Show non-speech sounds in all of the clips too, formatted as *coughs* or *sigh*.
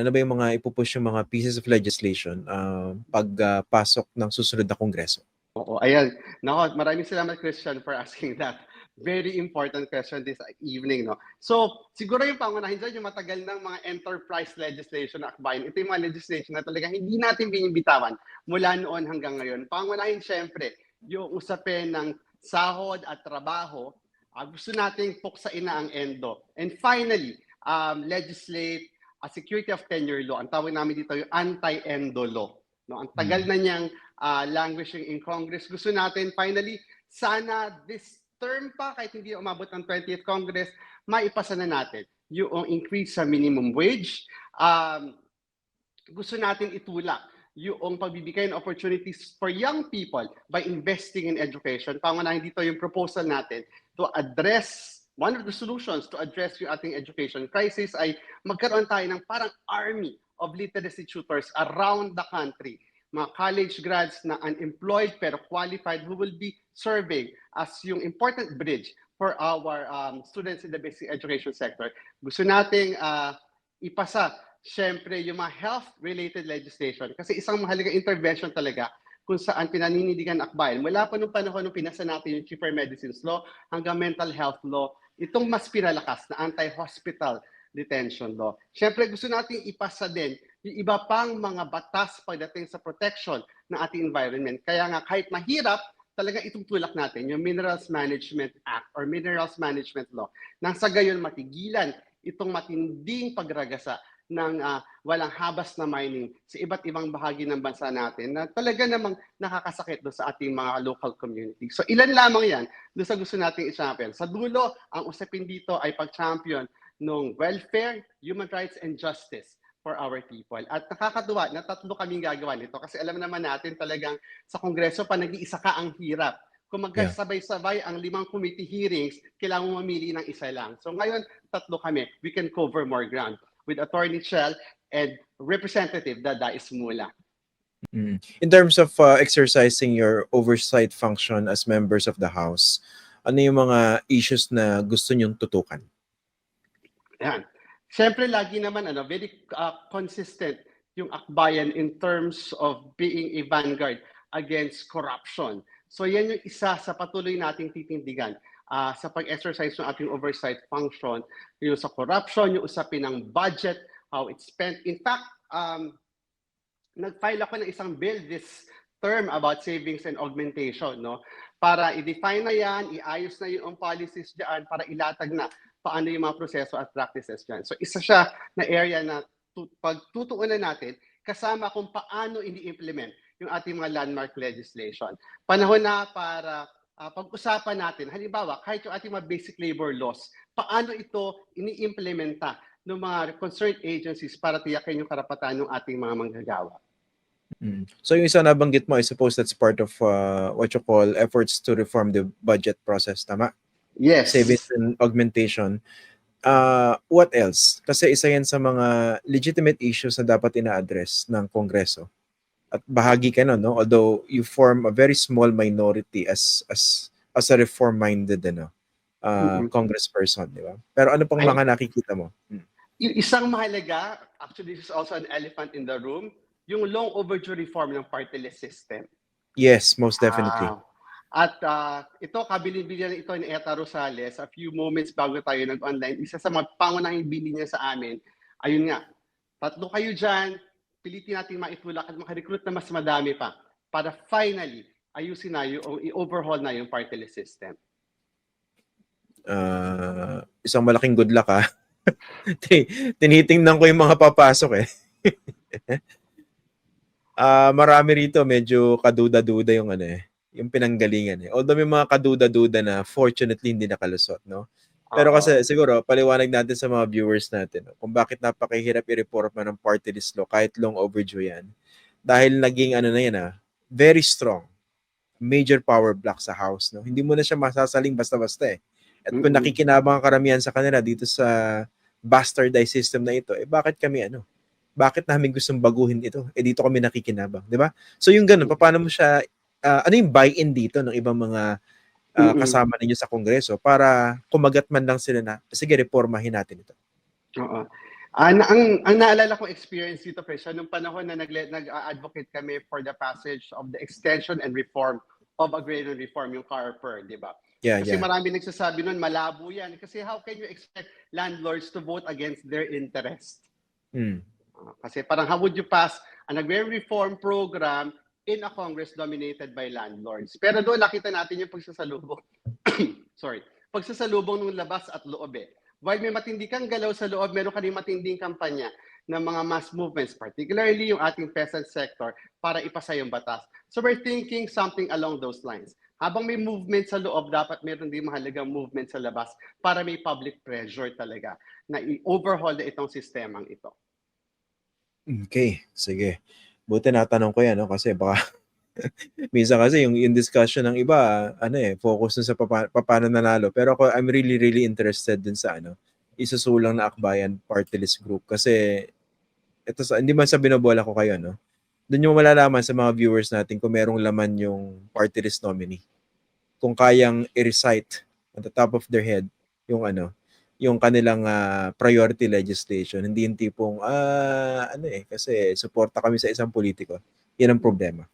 Ano ba yung mga ipupush yung mga pieces of legislation uh, pagpasok ng susunod na kongreso? Oo, ayan. Nako, maraming salamat Christian for asking that. Very important question this evening, no? So, siguro yung pangunahin dyan, yung matagal ng mga enterprise legislation na akbayan. Ito yung mga legislation na talaga hindi natin binibitawan mula noon hanggang ngayon. Pangunahin, syempre, yung usapin ng sahod at trabaho. Uh, gusto nating puksain na ang ENDO. And finally, um, legislate a security of tenure law. Ang tawag namin dito yung anti-ENDO law. No, ang tagal na niyang uh, languishing in Congress. Gusto natin finally sana this term pa kahit hindi umabot ng 20th Congress, maipasa na natin yung increase sa minimum wage. Um, gusto natin itulak yung pagbibigay ng opportunities for young people by investing in education. Pangunahin dito yung proposal natin to address one of the solutions to address yung ating education crisis ay magkaroon tayo ng parang army of literacy tutors around the country. Mga college grads na unemployed pero qualified who will be serving as yung important bridge for our um, students in the basic education sector. Gusto nating uh, ipasa, syempre, yung mga health-related legislation. Kasi isang mahalagang intervention talaga kung saan pinaninindigan akbayan. Mula pa nung panahon nung pinasa natin yung cheaper medicines law hanggang mental health law, itong mas pinalakas na anti-hospital detention law. Siyempre, gusto natin ipasa din yung iba pang mga batas pagdating sa protection ng ating environment. Kaya nga, kahit mahirap, talaga itutulak natin yung Minerals Management Act or Minerals Management Law nang sa gayon matigilan itong matinding pagragasa ng uh, walang habas na mining sa iba't ibang bahagi ng bansa natin na talaga namang nakakasakit do sa ating mga local community. So ilan lamang yan do sa gusto nating i-champion. Sa dulo, ang usapin dito ay pag-champion ng welfare, human rights, and justice for our people. At nakakatuwa na tatlo kaming gagawa nito kasi alam naman natin talagang sa Kongreso pa nag-iisa ka ang hirap. Kung magkasabay-sabay ang limang committee hearings, kailangan mo mamili ng isa lang. So ngayon, tatlo kami. We can cover more ground with Attorney Chell and Representative Dada Ismula. Mm. In terms of uh, exercising your oversight function as members of the House, ano yung mga issues na gusto nyong tutukan? Yan. Siyempre, lagi naman ano, very uh, consistent yung akbayan in terms of being a vanguard against corruption. So yan yung isa sa patuloy nating titindigan uh, sa pag-exercise ng ating oversight function, yung sa corruption, yung usapin ng budget, how it's spent. In fact, um, nag-file ako ng isang bill this term about savings and augmentation, no? Para i-define na yan, iayos na yung policies diyan para ilatag na paano yung mga proseso at practices dyan. So isa siya na area na tu- pagtutuunan natin kasama kung paano ini-implement yung ating mga landmark legislation. Panahon na para uh, pag-usapan natin, halimbawa, kahit yung ating mga basic labor laws, paano ito ini-implementa ng mga concerned agencies para tiyakin yung karapatan ng ating mga manggagawa. Mm. So yung isa nabanggit mo, I suppose that's part of uh, what you call efforts to reform the budget process, tama? Yes. savings and augmentation. Uh, what else? Kasi isa yan sa mga legitimate issues na dapat ina-address ng Kongreso. At bahagi ka nun, no? Although you form a very small minority as as as a reform-minded ano, uh, mm-hmm. congressperson, di ba? Pero ano pang mga nakikita mo? Hmm. Yung isang mahalaga, actually this is also an elephant in the room, yung long overdue reform ng party list system. Yes, most definitely. Uh, at uh, ito, kabilin-bilian ito ni Eta Rosales a few moments bago tayo nag-online. Isa sa mga pangunahing bili niya sa amin, ayun nga, tatlo kayo dyan, pilitin natin maitulak at makarecruit na mas madami pa para finally ayusin na yung, i-overhaul na yung party list system. Uh, isang malaking good luck *laughs* ha. Tinitingnan ko yung mga papasok eh. uh, *laughs* marami rito medyo kaduda-duda yung ano eh yung pinanggalingan eh. Although may mga kaduda-duda na fortunately hindi nakalusot, no? Pero kasi siguro paliwanag natin sa mga viewers natin no? kung bakit napakahirap i-reforma ng party list law kahit long overdue yan. Dahil naging ano na yan ah, very strong major power block sa house no. Hindi mo na siya masasaling basta-basta eh. At kung nakikinabang ang karamihan sa kanila dito sa bastardized system na ito, eh bakit kami ano? Bakit namin gustong baguhin ito? Eh dito kami nakikinabang, di ba? So yung ganun, paano mo siya uh, ano yung buy-in dito ng ibang mga uh, kasama ninyo sa Kongreso para kumagat man lang sila na, sige, reformahin natin ito? Oo. Na- ang, ang naalala kong experience dito, Christian, nung panahon na nag, nag-advocate kami for the passage of the extension and reform of agrarian reform, yung CARPER, di ba? Yeah, Kasi yeah. marami nagsasabi nun, malabo yan. Kasi how can you expect landlords to vote against their interest? Mm. Kasi parang how would you pass an agrarian reform program in a Congress dominated by landlords? Pero doon nakita natin yung pagsasalubong. *coughs* Sorry. Pagsasalubong ng labas at loob eh. While may matindi kang galaw sa loob, meron ka rin matinding kampanya ng mga mass movements, particularly yung ating peasant sector, para ipasa yung batas. So we're thinking something along those lines. Habang may movement sa loob, dapat meron din mahalagang movement sa labas para may public pressure talaga na i-overhaul na itong sistemang ito. Okay, sige. Buti natanong ko yan, no? Kasi baka *laughs* minsan kasi yung, yung discussion ng iba, ano eh, focus dun sa papa, paano nanalo. Pero ako, I'm really, really interested dun sa ano, isusulang na akbayan party list group. Kasi, ito sa, hindi man sa binobola ko kayo, no? Doon yung malalaman sa mga viewers natin kung merong laman yung party list nominee. Kung kayang i-recite on the top of their head yung ano, yung kanilang ah, priority legislation. Hindi yung tipong, ah, ano eh, kasi suporta kami sa isang politiko. Yan ang problema.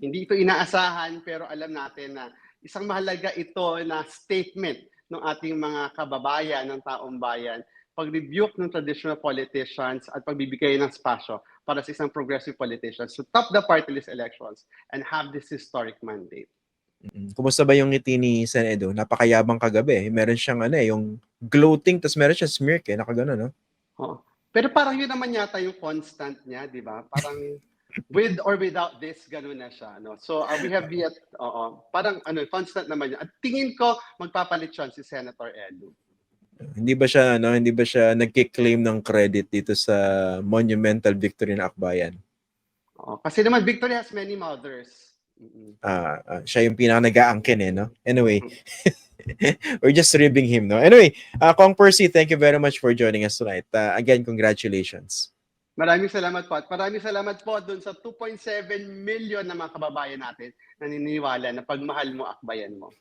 Hindi ito inaasahan pero alam natin na isang mahalaga ito na statement ng ating mga kababayan, ng taong bayan, pag-rebuke ng traditional politicians at pagbibigay ng spasyo para sa isang progressive politicians to top the party list elections and have this historic mandate. Kumusta ba yung ngiti ni Sen Edo? Napakayabang kagabi. Meron siyang ano eh, yung gloating, tapos meron siyang smirk eh, nakagano, no? Oo. Pero parang yun naman yata yung constant niya, di ba? Parang with or without this, ganun na siya. No? So uh, we have yet, oo, parang ano, constant naman yun. At tingin ko, magpapalit siya si Senator Edu. Hindi ba siya, no, hindi ba siya nagki-claim ng credit dito sa monumental victory ng Akbayan? Oo. Kasi naman, Victory has many mothers. Ah, ah, siya yung pinaka nag-aangkin eh, no? Anyway, *laughs* *laughs* we're just ribbing him, no? Anyway, uh, Kong Percy, thank you very much for joining us tonight. Uh, again, congratulations. Maraming salamat po. At maraming salamat po dun sa 2.7 million na mga kababayan natin na naniniwala na pagmahal mo, akbayan mo.